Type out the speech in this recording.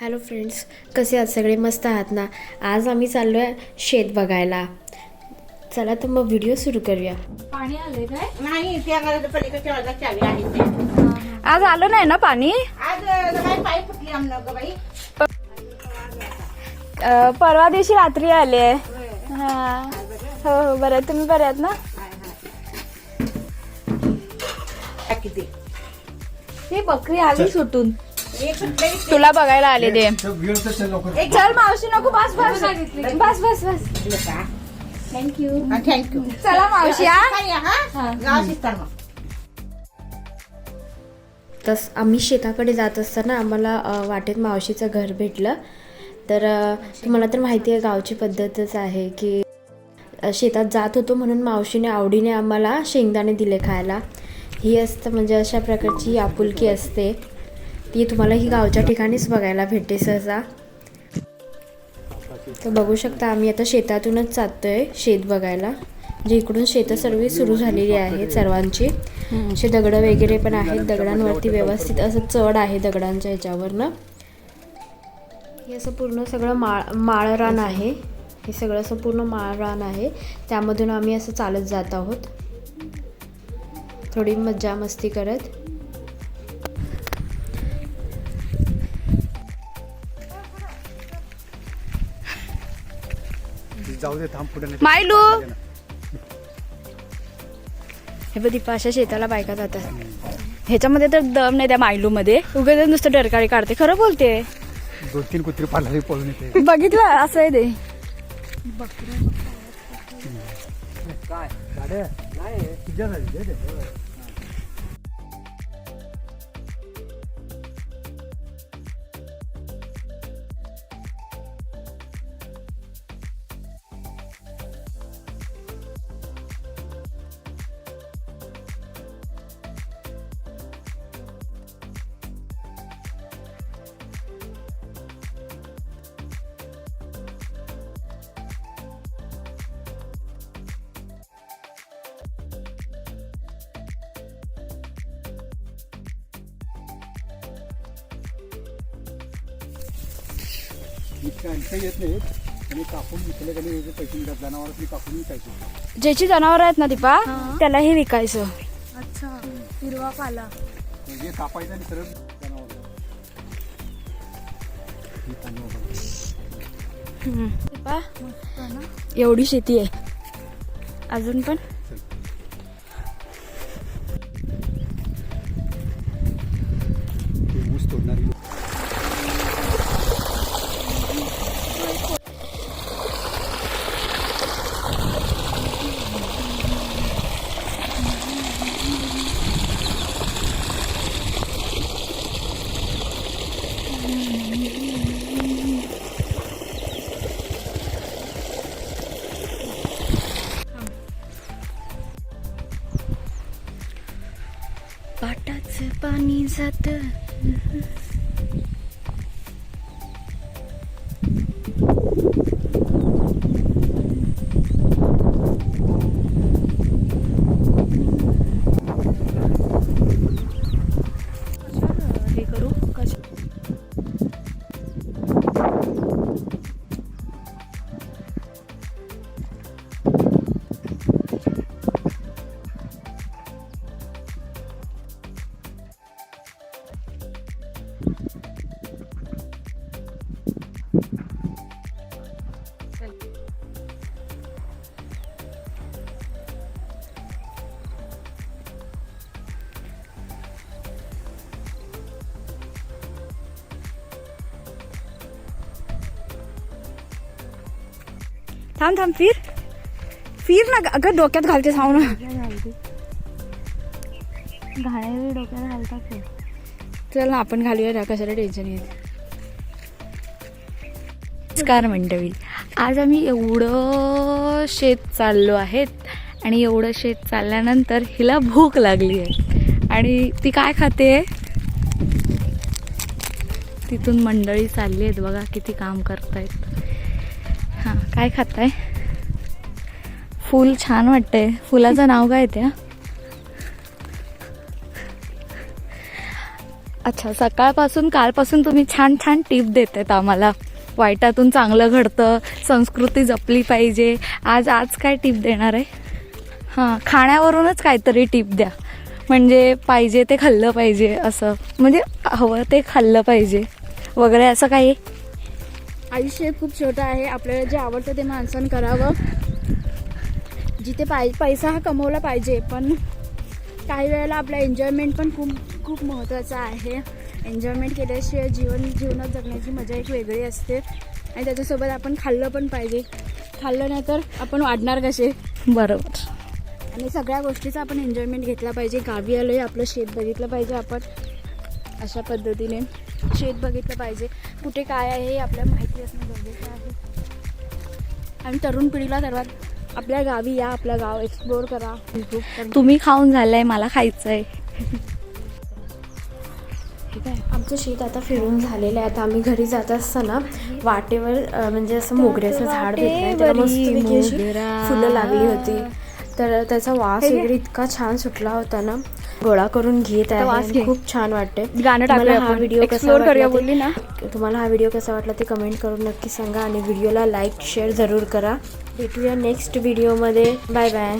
Hello friends कसे आहात? सगळे मस्त आहात ना? आज आम्ही चाललो आहे शेत बघायला. चला तर मग व्हिडिओ सुरू करूया. पाणी आले काय? नाही त्या घराच्या पलीकडच्या वाजता चावी आहे. ते. आज आलं नाही ना पाणी? आज अं, काय पाय फुटली आमनं ग बाई. अं, परवा दिवशी रात्री आले. हा. हो हो बरं. आहे. तुम्ही बरे आहात ना? काय किती ही बकरी आली सुटून. तुला बघायला आले ते एक चल मावशी नको बस बस. बस बस बस. थँक्यू थँक्यू चला मावशी तस आम्ही शेताकडे जात असताना आम्हाला वाटेत मावशीचं घर भेटलं. तर तुम्हाला तर माहिती आहे गावची पद्धतच आहे की शेतात जात होतो म्हणून मावशीने आवडीने आम्हाला शेंगदाणे दिले खायला. ही असतं म्हणजे अशा प्रकारची आपुलकी असते. ती तुम्हाला ही गावच्या ठिकाणीच बघायला भेटते सहसा. तर बघू शकता आम्ही आता शेतातूनच जातोय शेत बघायला. जे इकडून शेतं सर्व सुरू झालेली आहेत सर्वांची. असे दगडं वगैरे पण आहेत. दगडांवरती व्यवस्थित असं चढ आहे दगडांच्या ह्याच्यावरनं. हे असं पूर्ण सगळं माळ माळरान आहे. हे सगळं असं पूर्ण माळरान आहे. त्यामधून आम्ही असं चालत जात आहोत. थोडी मज्जा मस्ती करत. जाऊ दे थांब पुढे मायलू! हे बघ दीपा अशा शेताला बायका जातात. ह्याच्यामध्ये तर दम नाही त्या मायलू मध्ये उगाच नुसतं डरकाळी काढते. खरं बोलते. दोन तीन कुत्री पाडला पळून येते. बघितलं असं आहे ते. काय? गाड्या? नाही इतकं आणखी येत नाहीत. आणि कापून विकले का नाही पैसे मिळतात जनावरांनी कापून विकायचे. ज्याची जनावर आहेत ना दीपा त्याला हे विकायचं. अच्छा हिरवा पाला. म्हणजे कापायचं आणि सरळ जनावर. दीपा एवढी शेती आहे. अजून पण? पाटाचं पाणी थांब थांब फिर. फिर ना अगं डोक्यात घालते सांग ना डोक्याला घालतात. चल ना आपण घालूया ना कशाला टेन्शन येत. नमस्कार मंडळी. आज आम्ही एवढं शेत चाललो आहेत आणि एवढं शेत चालल्यानंतर हिला भूक लागली आहे. आणि ती काय खाते? तिथून मंडळी चालली आहेत बघा किती काम करतायत. काय खाताय? फूल छान वाटतंय. फुलाचं नाव काय त्या? अच्छा सकाळपासून कालपासून तुम्ही छान छान टिप देत आहेत आम्हाला. वाईटातून चांगलं घडतं संस्कृती जपली पाहिजे. आज आज काय टिप देणार आहे? हां खाण्यावरूनच काहीतरी टिप द्या. म्हणजे पाहिजे ते खाल्लं पाहिजे असं. म्हणजे हवं ते खाल्लं पाहिजे. वगैरे असं काही? आयुष्य खूप छोटं आहे. आपल्याला जे आवडतं ते माणसानं करावं. जिथे पाय पैसा हा कमवला पाहिजे पण काही वेळेला आपला एन्जॉयमेंट पण खूप खूप महत्त्वाचं आहे. एन्जॉयमेंट केल्याशिवाय जीवन जीवनात जगण्याची मजा एक वेगळी असते. आणि त्याच्यासोबत आपण खाल्लं पण पाहिजे. खाल्लं नाही तर आपण वाढणार कसे? बरोबर. आणि सगळ्या गोष्टीचा आपण एन्जॉयमेंट घेतला पाहिजे. गावी आलोय आपलं शेत बघितलं पाहिजे आपण. अशा पद्धतीने शेत बघितलं पाहिजे. कुठे काय आहे हे आपल्याला माहिती असणं गरजेचं आहे. आणि तरुण पिढीला सर्वात आपल्या गावी या आपलं गाव एक्सप्लोअर करा. तुम्ही खाऊन झालंय मला खायचं आहे. आमचं शेत आता फिरून झालेलं आहे. आता आम्ही घरी जात असताना वाटेवर म्हणजे असं मोगऱ्याचं झाड भेटलं फुलं लागली होती. तर त्याचा वास वगैरे इतका छान सुटला होता ना. गोळा करून घेत आहे. खूप छान वाटते गाणं हा. व्हिडिओ करूया बोलली ना. तुम्हाला हा व्हिडिओ कसा वाटला ते कमेंट करून नक्की सांगा आणि व्हिडिओला लाईक शेअर जरूर करा. भेटूया नेक्स्ट व्हिडिओमध्ये बाय बाय